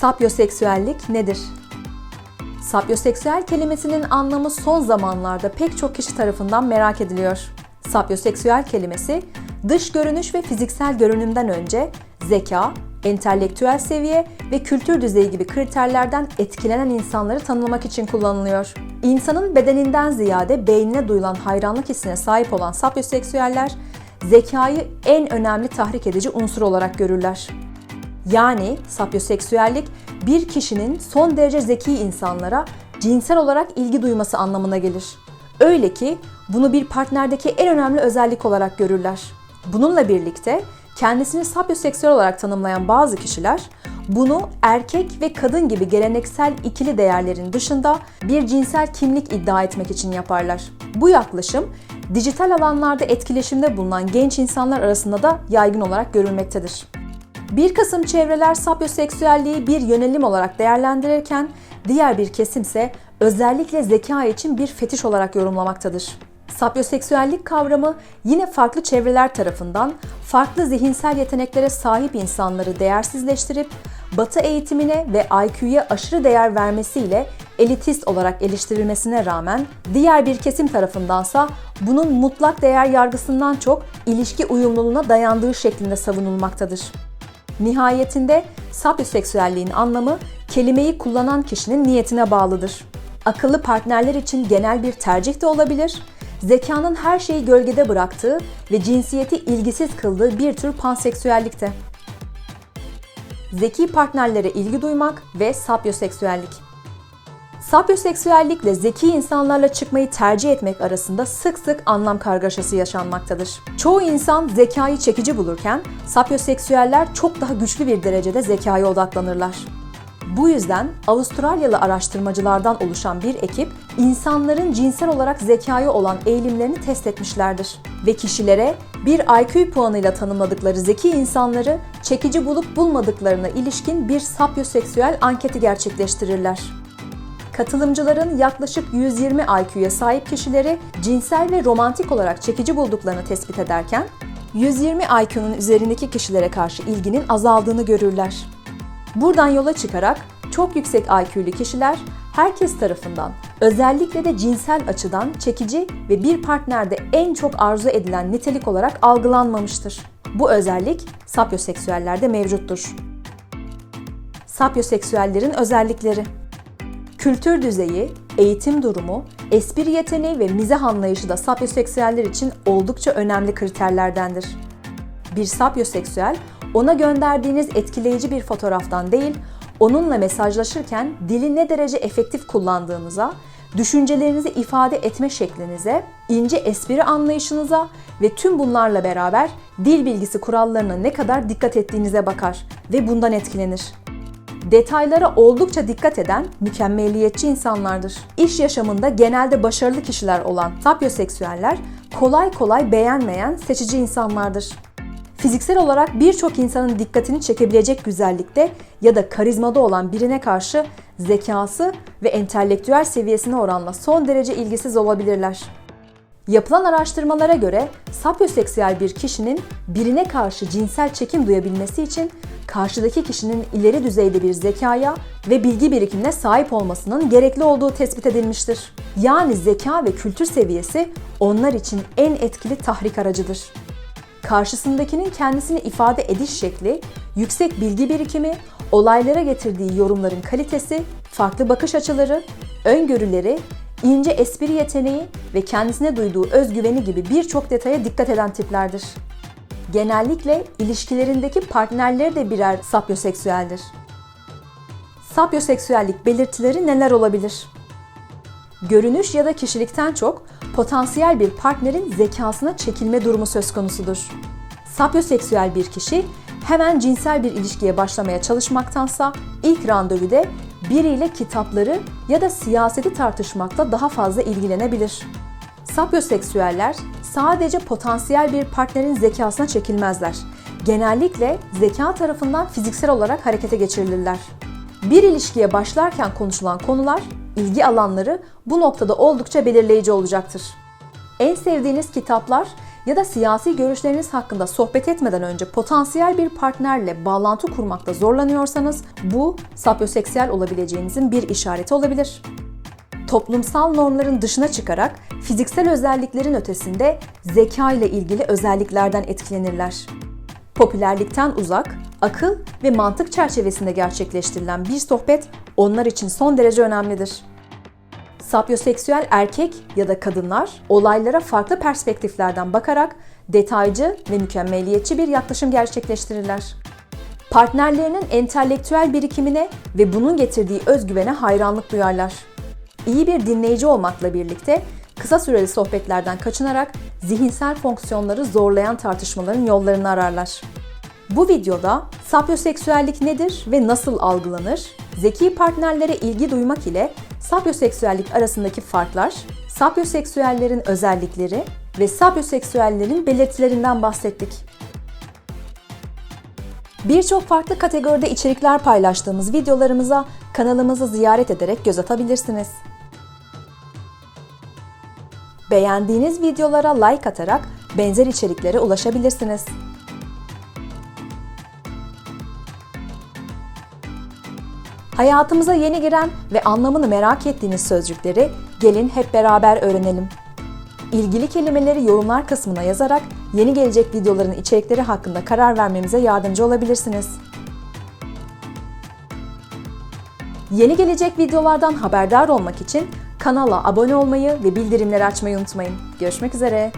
Sapyoseksüellik nedir? Sapyoseksüel kelimesinin anlamı son zamanlarda pek çok kişi tarafından merak ediliyor. Sapyoseksüel kelimesi dış görünüş ve fiziksel görünümden önce zeka, entelektüel seviye ve kültür düzeyi gibi kriterlerden etkilenen insanları tanımlamak için kullanılıyor. İnsanın bedeninden ziyade beynine duyulan hayranlık hissine sahip olan sapyoseksüeller zekayı en önemli tahrik edici unsur olarak görürler. Yani sapyoseksüellik bir kişinin son derece zeki insanlara cinsel olarak ilgi duyması anlamına gelir. Öyle ki bunu bir partnerdeki en önemli özellik olarak görürler. Bununla birlikte kendisini sapyoseksüel olarak tanımlayan bazı kişiler bunu erkek ve kadın gibi geleneksel ikili değerlerin dışında bir cinsel kimlik iddia etmek için yaparlar. Bu yaklaşım dijital alanlarda etkileşimde bulunan genç insanlar arasında da yaygın olarak görülmektedir. Bir kısım çevreler sapyoseksüelliği bir yönelim olarak değerlendirirken diğer bir kesimse özellikle zeka için bir fetiş olarak yorumlamaktadır. Sapyoseksüellik kavramı yine farklı çevreler tarafından farklı zihinsel yeteneklere sahip insanları değersizleştirip Batı eğitimine ve IQ'ya aşırı değer vermesiyle elitist olarak eleştirilmesine rağmen diğer bir kesim tarafındansa bunun mutlak değer yargısından çok ilişki uyumluluğuna dayandığı şeklinde savunulmaktadır. Nihayetinde sapyoseksüelliğin anlamı kelimeyi kullanan kişinin niyetine bağlıdır. Akıllı partnerler için genel bir tercih de olabilir, zekanın her şeyi gölgede bıraktığı ve cinsiyeti ilgisiz kıldığı bir tür panseksüellikte. Zeki partnerlere ilgi duymak ve sapyoseksüellik. Sapyoseksüellikle zeki insanlarla çıkmayı tercih etmek arasında sık sık anlam kargaşası yaşanmaktadır. Çoğu insan zekayı çekici bulurken sapyoseksüeller çok daha güçlü bir derecede zekaya odaklanırlar. Bu yüzden Avustralyalı araştırmacılardan oluşan bir ekip insanların cinsel olarak zekaya olan eğilimlerini test etmişlerdir ve kişilere bir IQ puanıyla tanımladıkları zeki insanları çekici bulup bulmadıklarına ilişkin bir sapyoseksüel anketi gerçekleştirirler. Katılımcıların yaklaşık 120 IQ'ya sahip kişileri cinsel ve romantik olarak çekici bulduklarını tespit ederken, 120 IQ'nun üzerindeki kişilere karşı ilginin azaldığını görürler. Buradan yola çıkarak çok yüksek IQ'lu kişiler herkes tarafından özellikle de cinsel açıdan çekici ve bir partnerde en çok arzu edilen nitelik olarak algılanmamıştır. Bu özellik sapyoseksüellerde mevcuttur. Sapyoseksüellerin özellikleri Kültür düzeyi, eğitim durumu, espri yeteneği ve mizah anlayışı da sapyoseksüeller için oldukça önemli kriterlerdendir. Bir sapyoseksüel, ona gönderdiğiniz etkileyici bir fotoğraftan değil, onunla mesajlaşırken dili ne derece efektif kullandığınıza, düşüncelerinizi ifade etme şeklinize, ince espri anlayışınıza ve tüm bunlarla beraber dil bilgisi kurallarına ne kadar dikkat ettiğinize bakar ve bundan etkilenir detaylara oldukça dikkat eden mükemmeliyetçi insanlardır. İş yaşamında genelde başarılı kişiler olan sapyoseksüeller kolay kolay beğenmeyen seçici insanlardır. Fiziksel olarak birçok insanın dikkatini çekebilecek güzellikte ya da karizmada olan birine karşı zekası ve entelektüel seviyesine oranla son derece ilgisiz olabilirler. Yapılan araştırmalara göre sapyoseksüel bir kişinin birine karşı cinsel çekim duyabilmesi için karşıdaki kişinin ileri düzeyde bir zekaya ve bilgi birikimine sahip olmasının gerekli olduğu tespit edilmiştir. Yani zeka ve kültür seviyesi onlar için en etkili tahrik aracıdır. Karşısındakinin kendisini ifade ediş şekli, yüksek bilgi birikimi, olaylara getirdiği yorumların kalitesi, farklı bakış açıları, öngörüleri, ince espri yeteneği ve kendisine duyduğu özgüveni gibi birçok detaya dikkat eden tiplerdir genellikle ilişkilerindeki partnerleri de birer sapyoseksüeldir. Sapyoseksüellik belirtileri neler olabilir? Görünüş ya da kişilikten çok potansiyel bir partnerin zekasına çekilme durumu söz konusudur. Sapyoseksüel bir kişi hemen cinsel bir ilişkiye başlamaya çalışmaktansa ilk randevuda biriyle kitapları ya da siyaseti tartışmakta daha fazla ilgilenebilir. Sapyoseksüeller sadece potansiyel bir partnerin zekasına çekilmezler. Genellikle zeka tarafından fiziksel olarak harekete geçirilirler. Bir ilişkiye başlarken konuşulan konular, ilgi alanları bu noktada oldukça belirleyici olacaktır. En sevdiğiniz kitaplar ya da siyasi görüşleriniz hakkında sohbet etmeden önce potansiyel bir partnerle bağlantı kurmakta zorlanıyorsanız bu sapyoseksüel olabileceğinizin bir işareti olabilir. Toplumsal normların dışına çıkarak fiziksel özelliklerin ötesinde zeka ile ilgili özelliklerden etkilenirler. Popülerlikten uzak, akıl ve mantık çerçevesinde gerçekleştirilen bir sohbet onlar için son derece önemlidir. Sapyoseksüel erkek ya da kadınlar olaylara farklı perspektiflerden bakarak detaycı ve mükemmeliyetçi bir yaklaşım gerçekleştirirler. Partnerlerinin entelektüel birikimine ve bunun getirdiği özgüvene hayranlık duyarlar. İyi bir dinleyici olmakla birlikte kısa süreli sohbetlerden kaçınarak zihinsel fonksiyonları zorlayan tartışmaların yollarını ararlar. Bu videoda sapyoseksüellik nedir ve nasıl algılanır, zeki partnerlere ilgi duymak ile sapyoseksüellik arasındaki farklar, sapyoseksüellerin özellikleri ve sapyoseksüellerin belirtilerinden bahsettik. Birçok farklı kategoride içerikler paylaştığımız videolarımıza kanalımızı ziyaret ederek göz atabilirsiniz. Beğendiğiniz videolara like atarak benzer içeriklere ulaşabilirsiniz. Hayatımıza yeni giren ve anlamını merak ettiğiniz sözcükleri gelin hep beraber öğrenelim. İlgili kelimeleri yorumlar kısmına yazarak yeni gelecek videoların içerikleri hakkında karar vermemize yardımcı olabilirsiniz. Yeni gelecek videolardan haberdar olmak için kanala abone olmayı ve bildirimleri açmayı unutmayın. Görüşmek üzere.